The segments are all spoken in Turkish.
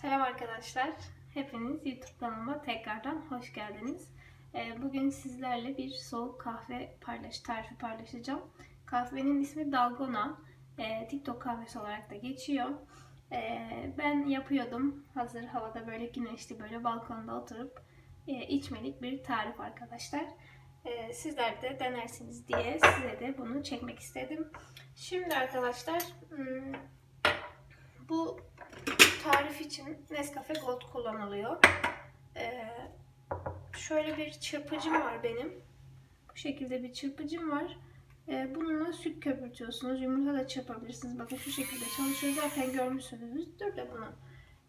Selam arkadaşlar. Hepiniz YouTube kanalıma tekrardan hoş geldiniz. Ee, Bugün sizlerle bir soğuk kahve paylaş, tarifi paylaşacağım. Kahvenin ismi Dalgona. Ee, TikTok kahvesi olarak da geçiyor. Ee, Ben yapıyordum. Hazır havada böyle güneşli böyle balkonda oturup e, içmelik bir tarif arkadaşlar. Sizler de denersiniz diye size de bunu çekmek istedim. Şimdi arkadaşlar hmm, bu tarif için Nescafe Gold kullanılıyor. Ee, şöyle bir çırpıcım var benim. Bu şekilde bir çırpıcım var. Ee, bununla süt köpürtüyorsunuz. Yumurta da çırpabilirsiniz. Bakın şu şekilde çalışıyor. Zaten görmüşsünüzdür de bunu.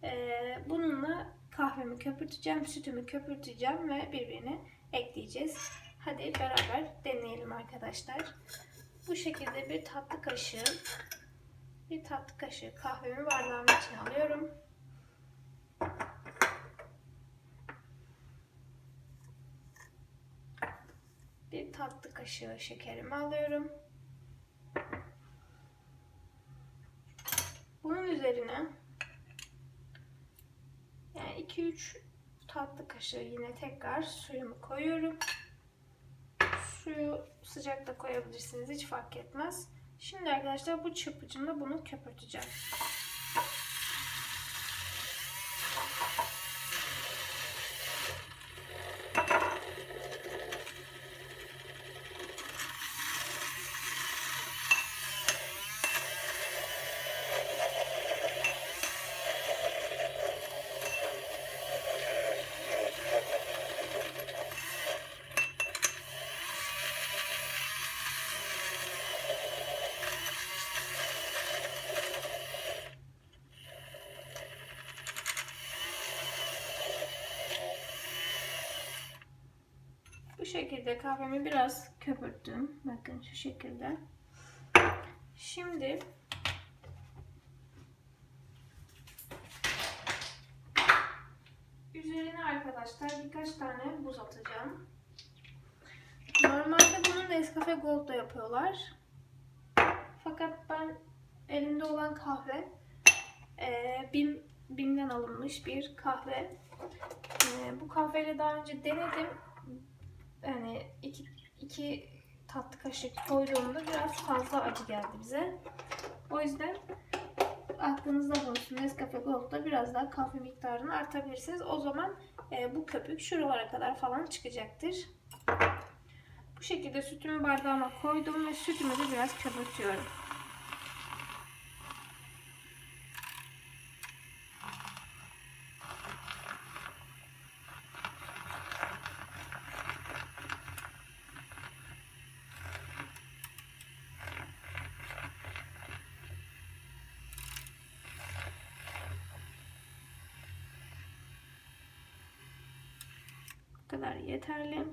Ee, bununla kahvemi köpürteceğim, sütümü köpürteceğim ve birbirine ekleyeceğiz. Hadi beraber deneyelim arkadaşlar. Bu şekilde bir tatlı kaşığı bir tatlı kaşığı kahvemi bardağımın içine alıyorum. Bir tatlı kaşığı şekerimi alıyorum. Bunun üzerine yani 2-3 tatlı kaşığı yine tekrar suyumu koyuyorum. Suyu sıcak da koyabilirsiniz hiç fark etmez. Şimdi arkadaşlar bu çırpıcımla bunu köpürteceğim. Bu şekilde kahvemi biraz köpürttüm. Bakın şu şekilde. Şimdi üzerine arkadaşlar birkaç tane buz atacağım. Normalde bunu Nescafe Gold'da yapıyorlar. Fakat ben elimde olan kahve e, Bim, Bim'den alınmış bir kahve. E, bu kahveyle daha önce denedim yani iki, iki tatlı kaşık koyduğumda biraz fazla acı geldi bize. O yüzden aklınızda bulunsun. Nescafe Gold'da biraz daha kahve miktarını artabilirsiniz. O zaman e, bu köpük şuralara kadar falan çıkacaktır. Bu şekilde sütümü bardağıma koydum ve sütümü de biraz köpürtüyorum. Kadar yeterli.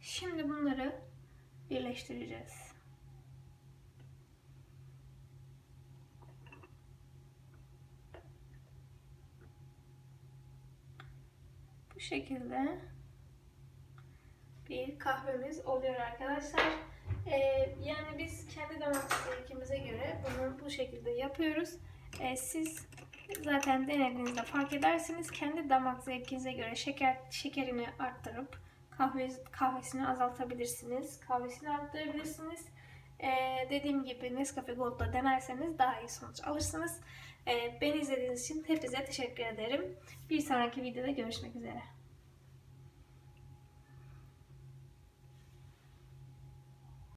Şimdi bunları birleştireceğiz. Bu şekilde bir kahvemiz oluyor arkadaşlar. Ee, yani biz kendi damak zevkimize göre bunu bu şekilde yapıyoruz. Ee, siz zaten denediğinizde fark edersiniz. Kendi damak zevkinize göre şeker şekerini arttırıp kahve kahvesini azaltabilirsiniz. Kahvesini arttırabilirsiniz. Ee, dediğim gibi Nescafe Gold'da denerseniz daha iyi sonuç alırsınız. Ee, beni izlediğiniz için hepinize teşekkür ederim. Bir sonraki videoda görüşmek üzere.